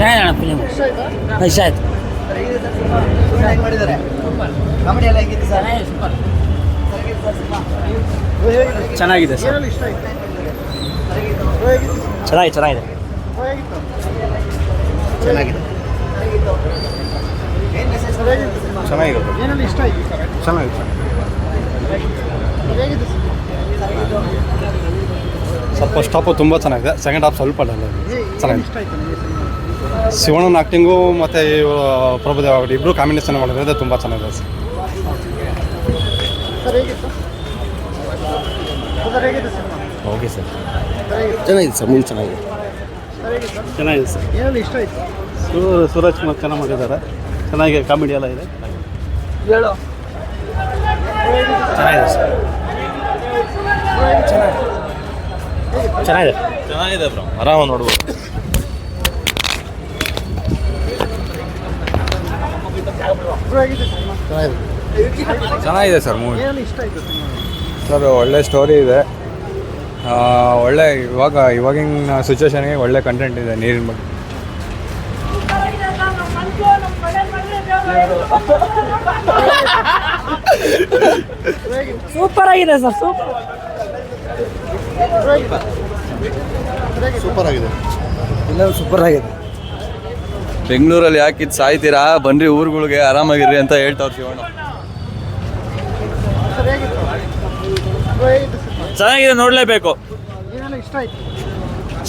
ಚೆನ್ನಾಗಿದೆ ಫಿಲಿಮ್ ಇಷ್ಟ ಆಯ್ತು. ಸರ್? ಚೆನ್ನಾಗಿದೆ ಸರ್. ಚೆನ್ನಾಗಿ ಇಷ್ಟ ಆಯ್ತು? ಚೆನ್ನಾಗಿದೆ ಚೆನ್ನಾಗಿದೆ. ಚೆನ್ನಾಗಿದೆ. ಏನು ಮೆಸೇಜ್ ಸ್ವಲ್ಪ ಫಸ್ಟ್ ಹಾಫು ತುಂಬ ಚೆನ್ನಾಗಿದೆ. ಸೆಕೆಂಡ್ ಹಾಫ್ ಸ್ವಲ್ಪ ಡಲ್ ಆಗಿದೆ. ಚೆನ್ನಾಗಿದೆ. ಶಿವಣ್ಣನ ಆ್ಯಕ್ಟಿಂಗು ಮತ್ತು ಪ್ರಭುದೇವ ಅವರು ಇಬ್ಬರು ಕಾಂಬಿನೇಷನ್ ಮಾಡಿದ್ರೆ ತುಂಬ ಚೆನ್ನಾಗಿದೆ ಸರ್. ಸರ್ ಹೇಗಿತ್ತು ಸರ್? Okay sir. ಚೆನ್ನಾಗಿದೆ ಸರ್ ಮುಂದೆ ಚೆನ್ನಾಗಿದೆ. ಚೆನ್ನಾಗಿದೆ ಸರ್. ಇಷ್ಟ ಆಯ್ತು? ಸೂರಜ್ ಕುಮಾರ್ ಚೆನ್ನಾಗಿ ಮಾಡಿದ್ದಾರೆ. ಚೆನ್ನಾಗಿ ಕಾಮಿಡಿ ಎಲ್ಲ ಇದೆ. ಹೇಳು ಚೆನ್ನಾಗಿದೆ ಸರ್ ಚೆನ್ನಾಗಿದೆ. ಚೆನ್ನಾಗಿದೆ ಬ್ರೋ. ಆರಾಮ ನೋಡ್ಬೋದು. ಚೆನ್ನಾಗಿದೆ ಸರ್ ಮೂವಿ ಸರ್ ಒಳ್ಳೆ ಸ್ಟೋರಿ ಇದೆ. ಒಳ್ಳೆ ಇವಾಗ ಇವಾಗಿನ ಸಿಚುವೇಶನ್ಗೆ ಒಳ್ಳೆ ಕಂಟೆಂಟ್ ಇದೆ ನೀರಿನ ಬಗ್ಗೆ. ಸೂಪರ್ ಆಗಿದೆ ಸರ್ ಸೂಪರ್. ಸೂಪರ್ ಆಗಿದೆ ಸೂಪರ್ ಆಗಿದೆ ಬೆಂಗಳೂರಲ್ಲಿ ಯಾಕಿದ್ ಸಾಯ್ತೀರಾ? ಬನ್ರಿ ಊರುಗಳಿಗೆ ಆರಾಮಾಗಿರ್ರಿ ಅಂತ ಹೇಳ್ತಾವ್ರು ಶಿವಣ್ಣ. ಚೆನ್ನಾಗಿದೆ ನೋಡಲೇಬೇಕು. ಏನೆಲ್ಲ ಇಷ್ಟ ಆಯ್ತು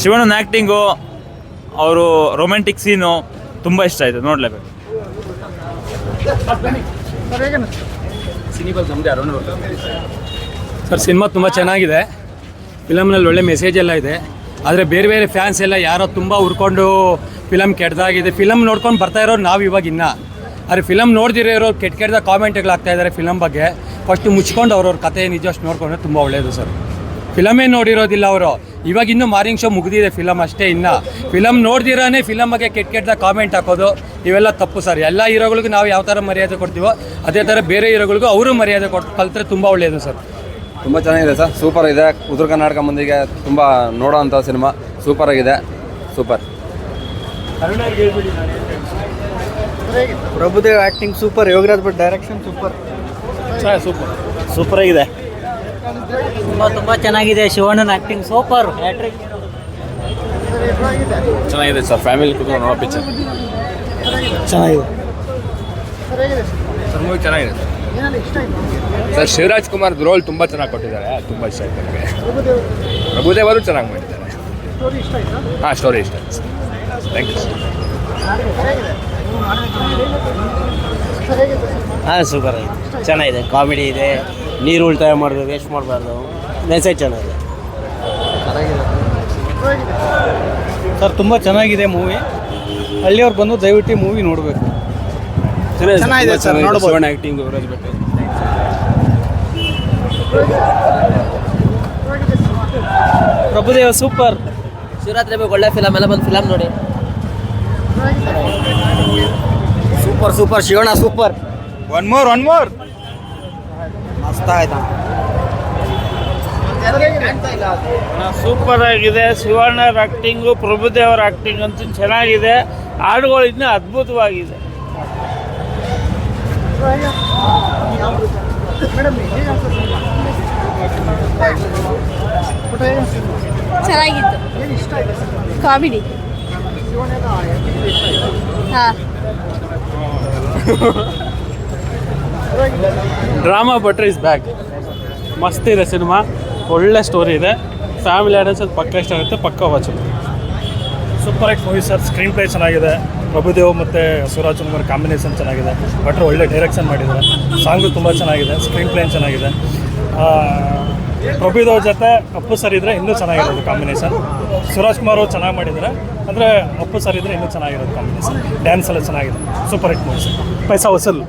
ಶಿವಣ್ಣನ ಆ್ಯಕ್ಟಿಂಗು ಅವರು ರೊಮ್ಯಾಂಟಿಕ್ ಸೀನು ತುಂಬ ಇಷ್ಟ ಆಯಿತು ನೋಡಲೇಬೇಕು. ಸರ್ ಸಿನಿಮಾ ತುಂಬ ಚೆನ್ನಾಗಿದೆ. ಫಿಲಮ್ನಲ್ಲಿ ಒಳ್ಳೆ ಮೆಸೇಜ್ ಎಲ್ಲ ಇದೆ. ಆದರೆ ಬೇರೆ ಬೇರೆ ಫ್ಯಾನ್ಸ್ ಎಲ್ಲ ಯಾರೋ ತುಂಬ ಹುರ್ಕೊಂಡು ಫಿಲಮ್ ಕೆಟ್ಟದಾಗಿದೆ ಫಿಲಮ್ ನೋಡ್ಕೊಂಡು ಬರ್ತಾ ಇರೋರು ನಾವು ಇವಾಗ ಇನ್ನ. ಆದರೆ ಫಿಲಮ್ ನೋಡ್ದಿರೋ ಇರೋರು ಕೆಟ್ಟ ಕೆಟ್ಟದ ಕಾಮೆಂಟ್ಗಳು ಆಗ್ತಾ ಇದ್ದಾರೆ ಫಿಲಮ್ ಬಗ್ಗೆ. ಫಸ್ಟು ಮುಚ್ಕೊಂಡು ಅವ್ರವ್ರ ಕತೆ ನಿಜವಷ್ಟು ನೋಡ್ಕೊಂಡ್ರೆ ತುಂಬ ಒಳ್ಳೆಯದು ಸರ್. ಫಿಲಮೇ ನೋಡಿರೋದಿಲ್ಲ ಅವರು. ಇವಾಗ ಇನ್ನೂ ಮಾರ್ನಿಂಗ್ ಶೋ ಮುಗಿದಿದೆ ಫಿಲಮ್ ಅಷ್ಟೇ ಇನ್ನ. ಫಿಲಮ್ ನೋಡ್ದಿರಾನೇ ಫಿಲಮ್ ಬಗ್ಗೆ ಕೆಟ್ಟ ಕೆಟ್ಟದ ಕಾಮೆಂಟ್ ಹಾಕೋದು, ಇವೆಲ್ಲ ತಪ್ಪು ಸರ್. ಎಲ್ಲ ಹೀರೋಗಳಿಗೂ ನಾವು ಯಾವ ಥರ ಮರ್ಯಾದೆ ಕೊಡ್ತೀವೋ, ಅದೇ ಥರ ಬೇರೆ ಹೀರೋಗಳಿಗೂ ಅವರು ಮರ್ಯಾದೆ ಕೊಟ್ಟು ಕಲ್ತ್ರೆ ತುಂಬ ಒಳ್ಳೆಯದು ಸರ್. ತುಂಬ ಚೆನ್ನಾಗಿದೆ ಸರ್. ಸೂಪರ್ ಇದೆ. ಉತ್ತರ ಕರ್ನಾಟಕ ಮಂದಿಗೆ ತುಂಬ ನೋಡೋವಂಥ ಸಿನಿಮಾ. ಸೂಪರ್ ಆಗಿದೆ. Super Prabhudev acting super Yogaraj Bhat direction super super super ಆಗಿದೆ. ತುಂಬ ತುಂಬ ಚೆನ್ನಾಗಿದೆ. ಶಿವಣ್ಣನ ಆ್ಯಕ್ಟಿಂಗ್ ಸೂಪರ್ ಹ್ಯಾಟ್ರಿಕ್ ಚೆನ್ನಾಗಿದೆ ಸರ್. ಫ್ಯಾಮಿಲಿ ಕುತ್ಕೊಂಡು ನೋಡೋ ಪಿಕ್ಚರ್ ಚೆನ್ನಾಗಿದೆ. ಚೆನ್ನಾಗಿದೆ. ಸರ್ ಶಿವರಾಜ್ ಕುಮಾರ್ ರೋಲ್ ತುಂಬ ಚೆನ್ನಾಗಿ ಕೊಟ್ಟಿದ್ದಾರೆ. ತುಂಬ ಇಷ್ಟ ಆಯ್ತು ನನಗೆ ಪ್ರಭುದೇವ್ ಅವರು ಚೆನ್ನಾಗಿ ಮಾಡಿದ್ದಾರೆ. ಸ್ಟೋರಿ ಇಷ್ಟ ಆಯ್ತಾ ಹಾಂ ಸ್ಟೋರಿ ಇಷ್ಟ. ಥ್ಯಾಂಕ್ ಯು ಸರ್ ಹಾಂ ಸೂಪರ್ ಆಗಿದೆ ಚೆನ್ನಾಗಿದೆ. ಕಾಮಿಡಿ ಇದೆ. ನೀರು ಉಳಿತಾಯ ಮಾಡೋದು ವೇಸ್ಟ್ ಮಾಡಬಾರ್ದು. ಮೆಸೇಜ್ ಚೆನ್ನಾಗಿದೆ. ಸರ್ ತುಂಬ ಚೆನ್ನಾಗಿದೆ ಮೂವಿ ಹಳ್ಳಿಯವ್ರು ಬಂದು ದಯವಿಟ್ಟು ಮೂವಿ ನೋಡಬೇಕು. ಚೆನ್ನಾಗಿದೆ ಸರ್ ಯುವರಾಜ್ ಭಟ್ ಹೇಗಿದೆ ಸಿನಿಮಾ ಪ್ರಭುದೇವ ಸೂಪರ್. ಶಿವರಾತ್ರಿ ಬೇಕು ಒಳ್ಳೆ ಫಿಲಮ್ ಎಲ್ಲ ಬಂದು ಫಿಲಮ್ ನೋಡಿ. Super super Shivanna super. One more one more ಮಸ್ತ್ ಆಯ್ತಾ. ಸೂಪರ್ ಆಗಿದೆ. ಶಿವಣ್ಣರ ಆಕ್ಟಿಂಗು ಪ್ರಭುದೇವರ ಆಕ್ಟಿಂಗ್ ಅಂತೂ ಚೆನ್ನಾಗಿದೆ. ಹಾಡುಗಳು ಇನ್ನೂ ಅದ್ಭುತವಾಗಿದೆ. ಚೆನ್ನಾಗಿತ್ತು. ಕಾಮಿಡಿ. ಹಾಂ. ಡ್ರಾಮಾ ಬಟ್ರೆ ಇಸ್ ಬ್ಯಾಕ್. ಮಸ್ತ್ ಇದೆ ಸಿನಿಮಾ. ಒಳ್ಳೆ ಸ್ಟೋರಿ ಇದೆ. ಫ್ಯಾಮಿಲಿ ಆಡಿಯನ್ಸ್ ಅದು ಪಕ್ಕ ಇಷ್ಟ ಆಗುತ್ತೆ ಪಕ್ಕ ವಾಚ್ ಸೂಪರ್ ಆಗಿ ಮೂವಿ ಸರ್. ಸ್ಕ್ರೀನ್ ಪ್ಲೇ ಚೆನ್ನಾಗಿದೆ. ಪ್ರಭುದೇವ್ ಮತ್ತು ಸುರಾಜ್ ಕುಮಾರ್ ಕಾಂಬಿನೇಷನ್ ಚೆನ್ನಾಗಿದೆ. ಭಟ್ರು ಒಳ್ಳೆ ಡೈರೆಕ್ಷನ್ ಮಾಡಿದ್ದಾರೆ. ಸಾಂಗು ತುಂಬ ಚೆನ್ನಾಗಿದೆ ಸ್ಕ್ರೀನ್ ಪ್ಲೇ ಚೆನ್ನಾಗಿದೆ. ಪ್ರಭುದೇವ್ ಜೊತೆ ಅಪ್ಪು ಸರ್ ಇದ್ದರೆ ಇನ್ನೂ ಚೆನ್ನಾಗಿರೋದು ಕಾಂಬಿನೇಷನ್ ಸುರಾಜ್ ಕುಮಾರ್ ಅವ್ರು ಚೆನ್ನಾಗಿ ಮಾಡಿದ್ದಾರೆ. ಅಂದರೆ ಅಪ್ಪು ಸರ್ ಇದ್ದರೆ ಇನ್ನೂ ಚೆನ್ನಾಗಿರೋದು ಕಾಂಬಿನೇಷನ್ ಡ್ಯಾನ್ಸ್ ಎಲ್ಲ ಚೆನ್ನಾಗಿದೆ. ಸೂಪರ್ ಹಿಟ್ ಮೂವಿ ಪೈಸಾ ವಸೂಲ್.